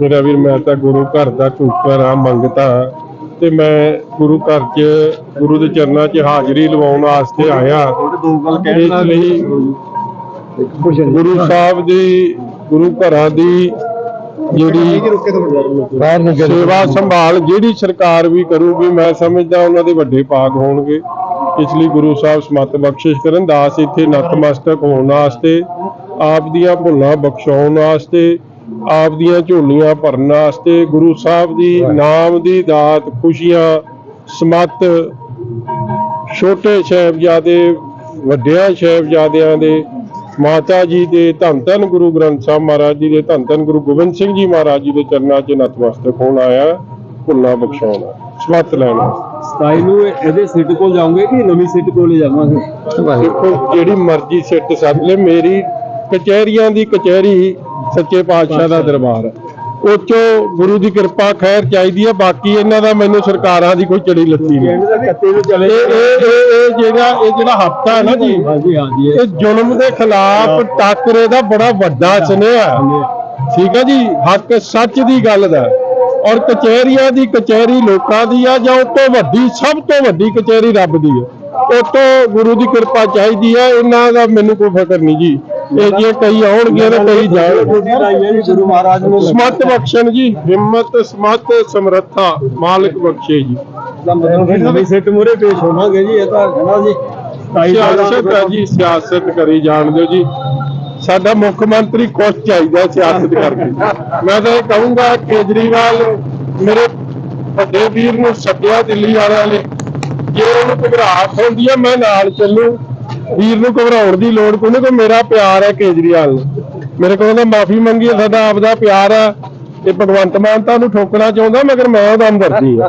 ਮੇਰਾ ਵੀਰ ਮੈਂ ਤਾਂ ਗੁਰੂ ਘਰ ਦਾ ਕੂਕਰ ਆ ਮੰਗਤਾ ਤੇ ਮੈਂ ਗੁਰੂ ਘਰ 'ਚ ਗੁਰੂ ਦੇ ਚਰਨਾਂ 'ਚ ਹਾਜ਼ਰੀ ਲਵਾਉਣ ਵਾਸਤੇ ਆਇਆ। ਦੋ ਗੱਲ ਲਈ ਗੁਰੂ ਸਾਹਿਬ ਦੀ ਗੁਰੂ ਘਰਾਂ ਦੀ ਜਿਹੜੀ ਬਾਹਰ ਨੂੰ ਸੇਵਾ ਸੰਭਾਲ ਜਿਹੜੀ ਸਰਕਾਰ ਵੀ ਕਰੂਗੀ ਮੈਂ ਸਮਝਦਾ ਉਹਨਾਂ ਦੇ ਵੱਡੇ ਭਾਗ ਹੋਣਗੇ। ਇਸ ਲਈ ਗੁਰੂ ਸਾਹਿਬ ਸਮਤ ਬਖਸ਼ਿਸ਼ ਕਰਨ ਦਾਸ ਇੱਥੇ ਨਤਮਸਤਕ ਹੋਣ ਵਾਸਤੇ ਆਪ ਦੀਆਂ ਭੁੱਲਾਂ ਬਖਸ਼ਾਉਣ ਵਾਸਤੇ ਆਪ ਦੀਆਂ ਝੋਲੀਆਂ ਭਰਨ ਵਾਸਤੇ ਗੁਰੂ ਸਾਹਿਬ ਦੀ ਨਾਮ ਦੀ ਦਾਤ ਖੁਸ਼ੀਆਂ ਸਮਤ ਛੋਟੇ ਸਾਹਿਬਜ਼ਾਦੇ ਵੱਡਿਆਂ ਸਾਹਿਬਜ਼ਾਦਿਆਂ ਦੇ ਮਾਤਾ ਜੀ ਦੇ ਧੰਨ ਧੰਨ ਗੁਰੂ ਗ੍ਰੰਥ ਸਾਹਿਬ ਮਹਾਰਾਜ ਜੀ ਦੇ ਧੰਨ ਧੰਨ ਗੁਰੂ ਗੋਬਿੰਦ ਸਿੰਘ ਜੀ ਮਹਾਰਾਜ ਜੀ ਦੇ ਚਰਨਾਂ 'ਚ ਨਤਮਸਤਕ ਹੋਣ ਆਇਆ ਭੁੱਲਾਂ ਬਖਸ਼ਾਉਣਾ। ਸਮਤ ਲੈਣਾ 27 ਨੂੰ ਇਹਦੇ ਸਿੱਟ ਕੋਲ ਜਾਓਗੇ ਕਿ ਨਵੀਂ ਸਿੱਟ ਕੋਲ ਹੀ ਜਾਵਾਂਗੇ? ਜਿਹੜੀ ਮਰਜ਼ੀ ਸਿੱਟ ਸੱਦ ਲੈ ਮੇਰੀ ਕਚਹਿਰੀਆਂ ਦੀ ਕਚਹਿਰੀ ਸੱਚੇ ਪਾਤਸ਼ਾਹ ਦਾ ਦਰਬਾਰ। ਉਹ 'ਚੋਂ ਗੁਰੂ ਦੀ ਕਿਰਪਾ ਖੈਰ ਚਾਹੀਦੀ ਹੈ ਬਾਕੀ ਇਹਨਾਂ ਦਾ ਮੈਨੂੰ ਸਰਕਾਰਾਂ ਦੀ ਕੋਈ ਚੜੀ ਲੱਤੀ ਨਹੀਂ। ਇਹ ਇਹ ਇਹ ਜਿਹੜਾ ਇਹ ਜਿਹੜਾ ਹਫਤਾ ਹੈ ਨਾ ਜੀ ਹਾਂਜੀ ਹਾਂਜੀ ਇਹ ਜ਼ੁਲਮ ਦੇ ਖਿਲਾਫ ਟਾਕਰੇ ਦਾ ਬੜਾ ਵੱਡਾ ਸੁਨੇਹਾ। ਠੀਕ ਹੈ ਜੀ ਹੱਕ ਸੱਚ ਦੀ ਗੱਲ ਦਾ। ਔਰ ਕਚਹਿਰੀਆਂ ਦੀ ਕਚਹਿਰੀ ਲੋਕਾਂ ਦੀ ਆ ਜਾਂ ਉਹ ਤੋਂ ਵੱਡੀ ਸਭ ਤੋਂ ਵੱਡੀ ਕਚਹਿਰੀ ਰੱਬ ਦੀ ਹੈ ਉਹ ਤੋਂ ਗੁਰੂ ਦੀ ਕਿਰਪਾ ਚਾਹੀਦੀ ਹੈ ਇਹਨਾਂ ਦਾ ਮੈਨੂੰ ਕੋਈ ਫਿਕਰ ਨਹੀਂ ਜੀ। ਇਹ ਜੇ ਕਈ ਆਉਣਗੇ ਤੇ ਕਈ ਜਾਣਗੇ ਗੁਰੂ ਮਹਾਰਾਜ ਨੂੰ। ਸਮਤ ਬਖਸ਼ਣ ਜੀ ਹਿੰਮਤ ਸਮਤ ਸਮਰੱਥਾ ਮਾਲਕ ਬਖਸ਼ੇ ਜੀ। ਦਾ ਮਤਲਬ ਫਿਰ ਨਵੀਂ ਸਿੱਟ ਮੂਰੇ ਪੇਸ਼ ਹੋਵਾਂਗੇ ਜੀ ਇਹ ਤਾਂ ਹੈ ਨਾ ਜੀ 27 ਸਿਆਸਤ ਹੈ ਜੀ ਸਿਆਸਤ ਕਰੀ ਜਾਣ ਦਿਓ ਜੀ। ਸਾਡਾ ਮੁੱਖ ਮੰਤਰੀ ਕੁਛ ਚਾਹੀਦਾ ਸਿਆਸਤ ਕਰਕੇ। ਮੈਂ ਤਾਂ ਇਹ ਕਹੂੰਗਾ ਕੇਜਰੀਵਾਲ ਮੇਰੇ ਵੱਡੇ ਵੀਰ ਨੂੰ ਸੱਦਿਆ ਦਿੱਲੀ ਵਾਲਿਆਂ ਨੇ। ਜੇ ਉਹਨੂੰ ਘਬਰਾਹਟ ਹੁੰਦੀ ਹੈ ਮੈਂ ਨਾਲ ਚੱਲੂ। ਵੀਰ ਨੂੰ ਘਬਰਾਉਣ ਦੀ ਲੋੜ ਕੋਈ ਨਹੀਂ ਕੋਈ ਮੇਰਾ ਪਿਆਰ ਹੈ ਕੇਜਰੀਵਾਲ। ਨੂੰ ਮੇਰੇ ਕੋਲ ਤਾਂ ਮਾਫੀ ਮੰਗੀ ਹੈ, ਸਾਡਾ ਆਪਦਾ ਪਿਆਰ ਹੈ। ਇਹ ਭਗਵੰਤ ਮਾਨ ਤੁਹਾਨੂੰ ਠੋਕਣਾ ਚਾਹੁੰਦਾ, ਮਗਰ ਮੈਂ ਉਹਦਾ ਹਮਦਰਦੀ ਹਾਂ।